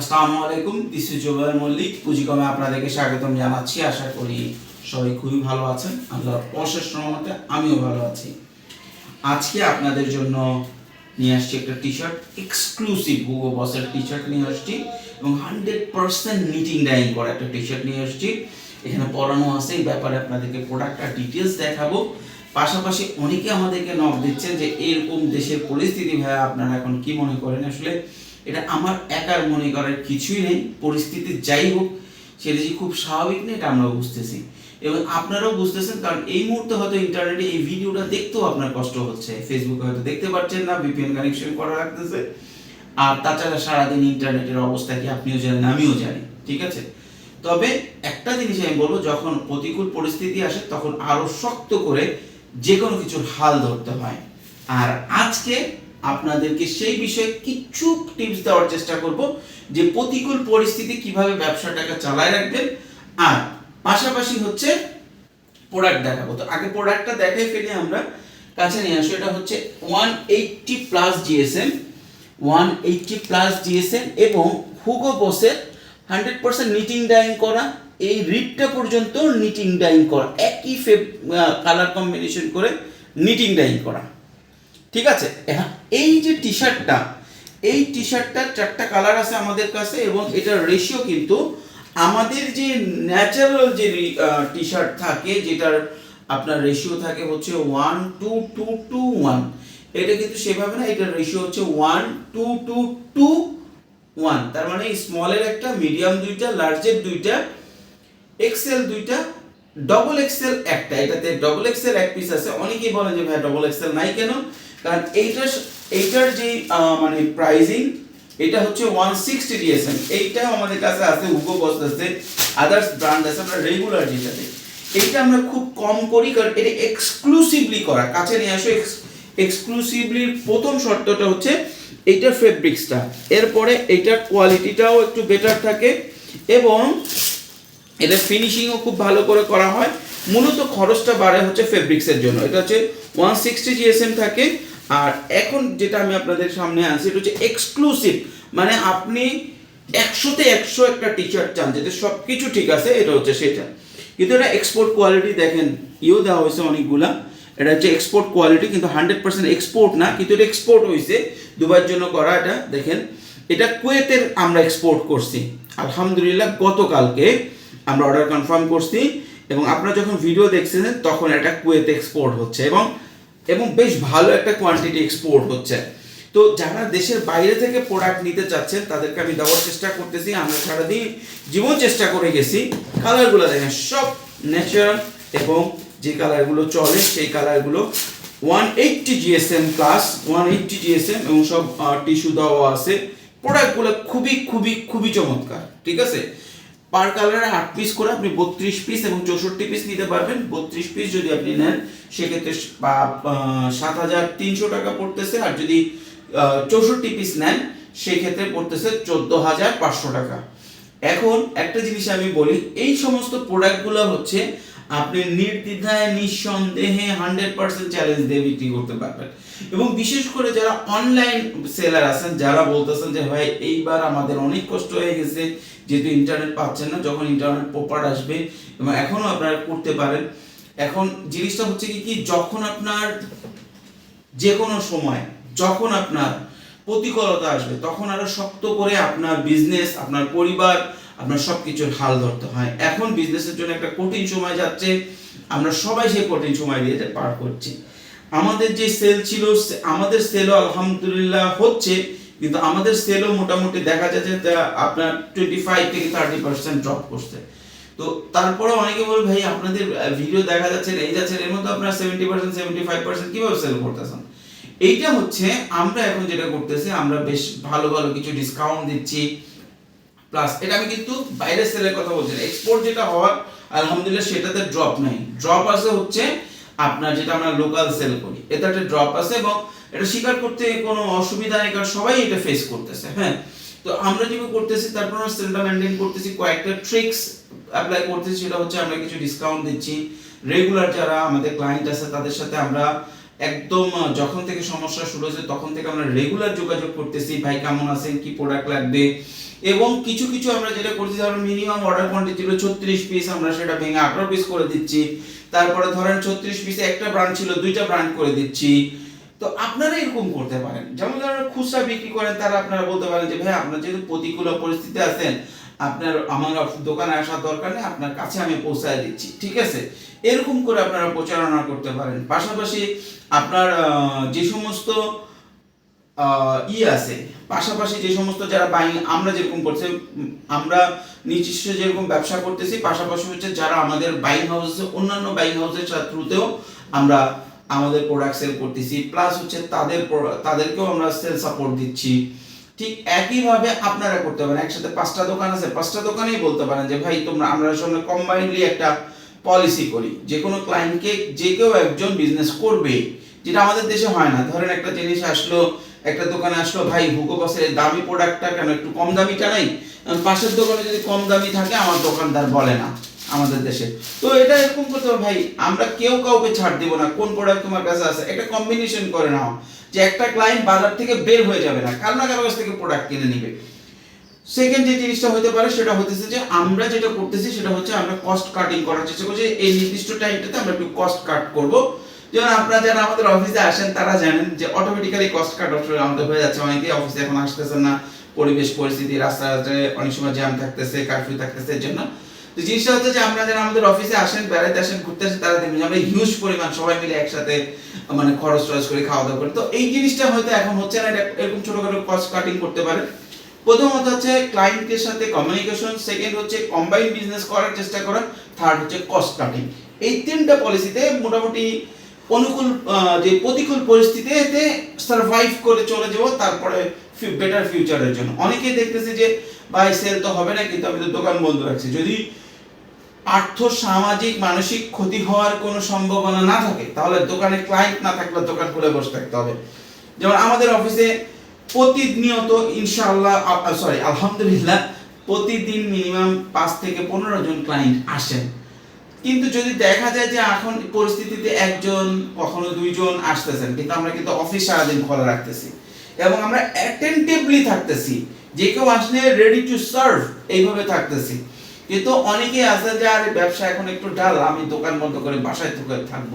আসসালামু আলাইকুম this is Jobair Mallik পুঁজিকমে আপনাদেরকে স্বাগতম জানাচ্ছি। আশা করি সবাই খুবই ভালো আছেন। আল্লাহর অশেষ রহমতে আমিও ভালো আছি। আজকে আপনাদের জন্য নিয়ে আসছি একটা টি শার্ট এক্সক্লুসিভ হুগো বসের টি শার্ট নিয়ে আসছি এবং হান্ড্রেড পার্সেন্ট নিটিং ডাইং করা একটা টি শার্ট নিয়ে আসছি। এখানে পড়ানো আছে, এই ব্যাপারে আপনাদেরকে প্রোডাক্টটা ডিটেলস দেখাবো। পাশাপাশি অনেকে আমাদেরকে নক দিচ্ছেন যে এরকম দেশের পরিস্থিতি ভাইয়া আপনারা এখন কি মনে করেন? আসলে এটা আমার একার মনে করার কিছুই নেই, পরিস্থিতি যাই হোক, সেটা যে খুব স্বাভাবিক নেই এটা আমরা বুঝতেছি। এবং আপনারাও বুঝতেছেন, কারণ এই মুহূর্তে হয়তো ইন্টারনেটে এই ভিডিওটা দেখতেও আপনার কষ্ট হচ্ছে। ফেসবুকে হয়তো দেখতে পাচ্ছেন না ভিপিএন কানেকশন করা রাখতেছে আর তাছাড়া সারাদিন ইন্টারনেটের অবস্থা কি আপনিও জানেন, আমিও জানি, ঠিক আছে? তবে একটা জিনিস আমি বলব, যখন প্রতিকূল পরিস্থিতি আসে, তখন আরও শক্ত করে যে কোনো কিছুর হাল ধরতে হয়। আর আজকে আপনাদেরকে সেই বিষয়ে কিছু টিপস দেওয়ার চেষ্টা করব যে প্রতিকূল পরিস্থিতি কীভাবে ব্যবসাটাকে চালায় রাখবেন। আর পাশাপাশি হচ্ছে প্রোডাক্ট দেখাবো। তো আগে প্রোডাক্টটা দেখাই ফেলে আমরা। কাছে নিয়ে আসো, এটা হচ্ছে one eighty plus GSM one eighty plus GSM এবং হুগো বসের হান্ড্রেড পার্সেন্ট নিটিং ডাইং করা, এই রিপটা পর্যন্ত নিটিং ডাইং করা, একই ফেব কালার কম্বিনেশন করে নিটিং ডাইং করা। ঠিক আছে? এই যে টি শার্টটা এই টি শার্টটার চারটা কালার আছে আমাদের কাছে এবং এটার রেশিও কিন্তু আমাদের যে ন্যাচারাল যে টি শার্ট থাকে, যেটার আপনার রেশিও থাকে হচ্ছে one two two two one এটা কিন্তু সেভাবে না, এটার রেশিও হচ্ছে one two two two one তার মানে স্মলের একটা মিডিয়াম দুইটা লার্জের দুইটা এক্সেল দুইটা ডবল এক্সেল একটা। এটাতে ডবল এক্সেল এক পিস আছে। অনেকেই বলেন যে ভাই ডবল এক্সেল নাই কেন? কারণ এইটার এইটার যে মানে প্রাইজিং এটা হচ্ছে ওয়ান সিক্সটি ডিএসএম এইটাও আমাদের কাছে আছে হুগো বস আছে আদার্স ব্র্যান্ড আছে, আমরা রেগুলার যেটাতে এইটা আমরা খুব কম করি, কারণ এটা এক্সক্লুসিভলি করা, কাছে নিয়ে আসো এক্সক্লুসিভলি প্রথম শর্তটা হচ্ছে এইটার ফেব্রিক্সটা এরপরে এইটার কোয়ালিটিটাও একটু বেটার থাকে, এবং এটা ফিনিশিংও খুব ভালো করে করা হয়। মূলত খরচটা বাড়ে হচ্ছে ফেব্রিক্সের জন্য। এটা হচ্ছে ওয়ান সিক্সটি জিএসএম থাকে আর এখন যেটা আমি আপনাদের সামনে আনছি, এটা হচ্ছে এক্সক্লুসিভ মানে আপনি একশোতে একশো একটা টি শার্ট চান যেটা সব কিছু ঠিক আছে, এটা হচ্ছে সেটা। কিন্তু এটা এক্সপোর্ট কোয়ালিটি দেখেন ইও দেওয়া হয়েছে অনেকগুলা। এটা হচ্ছে এক্সপোর্ট কোয়ালিটি কিন্তু হান্ড্রেড পার্সেন্ট এক্সপোর্ট না, কিন্তু এটা এক্সপোর্ট হয়েছে। দুবার জন্য করা এটা, দেখেন। এটা কুয়েতের আমরা এক্সপোর্ট করছি। আলহামদুলিল্লাহ, গতকালকে আমরা অর্ডার কনফার্ম করছি। এবং আপনারা যখন ভিডিও দেখছেন, তখন এটা কুয়েতে এক্সপোর্ট হচ্ছে। এবং এবং বেশ ভালো একটা কোয়ান্টিটি এক্সপোর্ট হচ্ছে। তো যারা দেশের বাইরে থেকে প্রোডাক্ট নিতে চাচ্ছেন, তাদেরকে আমি দেওয়ার চেষ্টা করতেছি। আমরা সারাদিন জীবন চেষ্টা করে গেছি। কালারগুলো দেখেন, সব ন্যাচারাল এবং যে কালারগুলো চলে, সেই কালারগুলো one eighty GSM plus one eighty GSM এবং সব টিস্যু দেওয়া আছে। প্রোডাক্টগুলো খুবই খুবই খুবই চমৎকার, ঠিক আছে? পার কালারে আট পিস করে আপনি বত্রিশ পিস এবং চৌষট্টি পিস নিতে পারবেন। বত্রিশ পিস যদি আপনি নেন, সেক্ষেত্রে সাত হাজার তিনশো টাকা পড়তেছে। আর যদি চৌষট্টি পিস নেন, সেক্ষেত্রে পড়তেছে চোদ্দ হাজার পাঁচশো টাকা। এখন একটা জিনিস আমি বলি, এই সমস্ত প্রোডাক্টগুলো হচ্ছে, আপনি নির্দ্বিধায়, নিঃসন্দেহে হান্ড্রেড পার্সেন্ট চ্যালেঞ্জ দিয়ে বিক্রি করতে পারবেন। এবং বিশেষ করে যারা অনলাইন সেলার আছেন, যারা বলতেছেন যে, ভাই, এইবার আমাদের অনেক কষ্ট হয়ে গেছে যেহেতু ইন্টারনেট পাচ্ছেন না, যখন ইন্টারনেট প্রপার আসবে, এবং এখনও আপনারা করতে পারেন। এখন জিনিসটা হচ্ছে কি কি যখন আপনার যে কোনো সময়, যখন আপনার প্রতিকূলতা আসবে, তখন আরও শক্ত করে আপনার বিজনেস আপনার পরিবার, আপনার সব কিছুর হাল ধরতে হয়। এখন বিজনেসের জন্য একটা কঠিন সময় যাচ্ছে, আমরা সবাই সেই কঠিন সময় দিয়ে পার করছি। আমাদের যে সেল ছিল আমাদের সেলও আলহামদুলিল্লাহ হচ্ছে কিন্তু আমাদের সেলও মোটামুটি দেখা যাচ্ছে তা আপনার টোয়েন্টি ফাইভ থেকে থার্টি পার্সেন্ট ড্রপ করছে। তো তারপরে অনেকে বলে, ভাই, আপনাদের ভিডিও দেখা যাচ্ছে এই যাচ্ছে এর মধ্যে আপনার seventy percent seventy five percent কীভাবে সেল করতেছেন? এইটা হচ্ছে, আমরা এখন যেটা করতেছি, আমরা বেশ ভালো ভালো কিছু ডিসকাউন্ট দিচ্ছি। প্লাস এটা আমি কিন্তু বাইরের সেলের কথা বলছি না এক্সপোর্ট যেটা হওয়ার, আলহামদুলিল্লাহ সেটাতে ড্রপ নাই। ড্রপ আছে হচ্ছে আপনার যেটা আমরা লোকাল সেল করি। এটা একটা ড্রপ আছে এবং এটা স্বীকার করতে কোনো অসুবিধা নেই, কারণ সবাই এটা ফেস করতেছে হ্যাঁ? তো আমরা যেভাবে করতেছি, তারপর আমরা সেলটা মেনটেন করতেছি, কয়েকটা ট্রিক্স অ্যাপ্লাই করতেছি, সেটা হচ্ছে আমরা কিছু ডিসকাউন্ট দিচ্ছি। রেগুলার যারা আমাদের ক্লায়েন্ট আছে, তাদের সাথে আমরা একদম যখন থেকে সমস্যা শুরু হয়েছে, তখন থেকে আমরা রেগুলার যোগাযোগ করতেছি, ভাই কেমন আছেন, কি প্রোডাক্ট লাগবে? এবং কিছু কিছু আমরা যেটা করছি ধরুন মিনিমাম অর্ডার কোয়ান্টিটি ছিল ছত্রিশ পিস আমরা সেটা ভেঙে আঠারো পিস করে দিচ্ছি। তারপরে ধরেন ছত্রিশ পিসে একটা ব্র্যান্ড ছিল, দুইটা ব্র্যান্ড করে দিচ্ছি। তো আপনারা এরকম করতে পারেন। যেমন ধরেন খুচরা বিক্রি করেন, তারা আপনারা বলতে পারেন যে, ভাই, আপনার যেহেতু প্রতিকূল পরিস্থিতি আছেন, আপনার, আমার দোকানে আসার দরকার নেই, আপনার কাছে আমি পৌঁছায় দিচ্ছি। ঠিক আছে? এরকম করে আপনারা প্রচারণা করতে পারেন। পাশাপাশি আপনার যে সমস্ত ই আছে। পাশাপাশি যে সমস্ত যারা বাইং আমরা যেরকম করছি আমরা নিজস্ব যেরকম ব্যবসা করতেছি, পাশাপাশি হচ্ছে যারা আমাদের বাইং হাউস অন্যান্য বাইং হাউসের থ্রুতেও আমরা আমাদের প্রোডাক্ট সেল করতেছি। প্লাস হচ্ছে তাদের তাদেরকেও আমরা সেল সাপোর্ট দিচ্ছি। ঠিক একইভাবে আপনারা করতে পারেন। একসাথে পাঁচটা দোকান আছে, পাঁচটা দোকানেই বলতে পারেন যে, ভাই, তোমরা, আমরা সঙ্গে কম্বাইন্ডলি একটা পলিসি করি। যে কোনো ক্লায়েন্টকে যে কেউ একজন বিজনেস করবে যেটা আমাদের দেশে হয় না। ধরেন একটা জিনিস আসলো, একটা দোকানে আসলো, ভাই হুগো বসের দামি প্রোডাক্টটা কেন একটু কম দামিটা নাই? পাশের দোকানে যদি কম দামি থাকে, আমার দোকানদার বলে না আমাদের দেশে। তো এটা এরকম করতে হবে, ভাই, আমরা কেউ কাউকে ছাড় দিব না। কোন প্রোডাক্ট তোমার কাছে আছে? একটা কম্বিনেশন করে নাও, যে একটা ক্লায়েন্ট বাজার থেকে বের হয়ে যাবে না, কারও না কারও কাছ থেকে প্রোডাক্ট কিনে নিবে। সেকেন্ড যে জিনিসটা হতে পারে, সেটা হতেছে যে আমরা যেটা করতেছি, সেটা হচ্ছে আমরা কস্ট কাটিং করার চেষ্টা করছি। এই নির্দিষ্ট টাইমটাতে আমরা একটু কস্ট কাট করব। যেমন আপনারা যারা আমাদের অফিসে আসেন, তারা জানেন যে অটোমেটিক্যালি কস্ট কাট আমাদের হয়ে যাচ্ছে। অনেকেই অফিসে এখন আসতেছেন না। পরিবেশ, পরিস্থিতি, রাস্তাঘাটে অনেক সময় জ্যাম থাকতেছে কারফিউ থাকতেছে, এর জন্য। তো জিনিসটা হচ্ছে যে আমরা যারা আমাদের অফিসে আসেন বেড়াতে আসেন, ঘুরতে আসেন, তারা দেখবেন আমরা হিউজ পরিমাণ সবাই মিলে একসাথে মানে খরচ টরচ করে খাওয়া দাওয়া করি। তো এই জিনিসটা হয়তো এখন হচ্ছে না, এটা এরকম ছোটখাটো কস্ট কাটিং করতে পারে। প্রথমত হচ্ছে ক্লায়েন্টের সাথে কমিউনিকেশন সেকেন্ড হচ্ছে কম্বাইন বিজনেস করার চেষ্টা করা থার্ড হচ্ছে কস্ট কাটিং এই তিনটা পলিসিতে মোটামুটি অনুকূল যে প্রতিকূল পরিস্থিতিতে সার্ভাইভ করে চলে যাব, তারপরে বেটার ফিউচারের জন্য। অনেকেই দেখতেছে যে, ভাই সেল তো হবে না, কিন্তু আমি তো দোকান বন্ধ রাখছি। যদি আর্থ, সামাজিক, মানসিক ক্ষতি হওয়ার কোনো সম্ভাবনা না থাকে, তাহলে দোকানে ক্লায়েন্ট না থাকলে দোকান খুলে বসে থাকতে হবে। যেমন আমাদের অফিসে প্রতিনিয়ত, ইনশাআল্লাহ সরি আলহামদুলিল্লাহ, প্রতিদিন মিনিমাম পাঁচ থেকে পনেরো জন ক্লায়েন্ট আসেন। কিন্তু যদি দেখা যায় যে এখন পরিস্থিতিতে একজন, কখনো দুইজন আসতেছেন, কিন্তু আমরা কিন্তু অফিস সারাদিন খোলা রাখতেছি এবং আমরা অ্যাটেন্টিভলি থাকতেছি, যে কেউ আসলে রেডি টু সার্ভ এইভাবে থাকতেছি। কিন্তু অনেকেই আছে যে, আর, ব্যবসা এখন একটু ডাল, আমি দোকান বন্ধ করে বাসায় থেকে থাকব।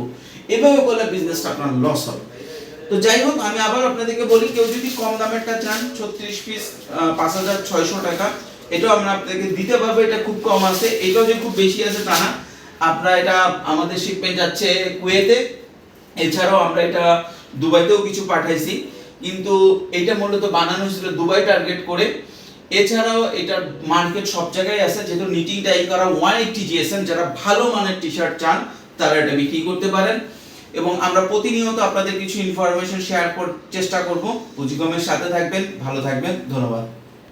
এভাবে করলে বিজনেসটা আপনার লস হবে। তো যাই হোক, আমি আবার আপনাদেরকে বলি, কেউ যদি কম দামেরটা চান, ছত্রিশ পিস পাঁচ হাজার ছয়শো টাকা, এটাও আমরা আপনাদেরকে দিতে পারব, এটা খুব কম আছে, এটাও যে খুব বেশি আছে তা না। আপনারা এটা আমাদের শিপমেন্ট যাচ্ছে কুয়েতে। এছাড়াও আমরা এটা দুবাইতেও কিছু পাঠাইছি। কিন্তু এটা মূলত বানানো হয়েছিল দুবাই টার্গেট করে। এছাড়াও এটার মার্কেট সব জায়গায় আছে। যেহেতু নিটিং ডাই করা ওয়ান এইটটি জিএসএম যারা ভালো মানের টি শার্ট চান, তারা এটা বিক্রি করতে পারেন। এবং আমরা প্রতিনিয়ত আপনাদের কিছু ইনফরমেশন শেয়ার করার চেষ্টা করব। পুঁজিকমের সাথে থাকবেন, ভালো থাকবেন, ধন্যবাদ।